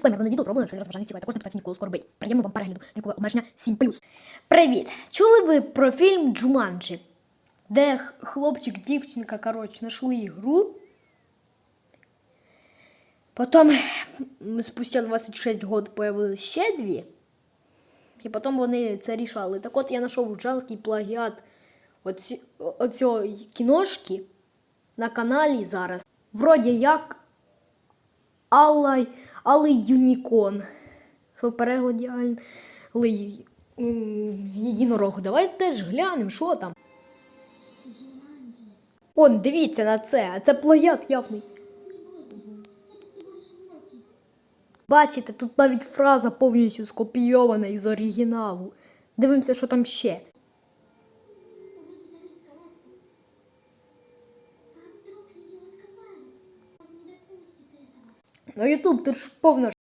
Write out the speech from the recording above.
Дисклеймер, відео зроблено через розважання ціле, також не потенційний коло скорби. Приємно вам перегляду, вікове обмеження 7+. Привіт! Чули ви про фільм Джуманджі? Де хлопчик, дівчинка, коротше, знайшли ігру. Потім спустя 26 років появились ще дві. І потім вони це рішали. Так от я знайшов жалкий плагіат оці, оцієї кіношки на каналі зараз. Вроді як Алла, Алий Юнікон. Що в перекладі Алий єдинорог. Давайте теж глянемо, що там. Он, дивіться на це, це плагіат явний. Бачите, тут навіть фраза повністю скопійована із оригіналу. Дивимося, що там ще. Ну, Ютуб, тут ж повна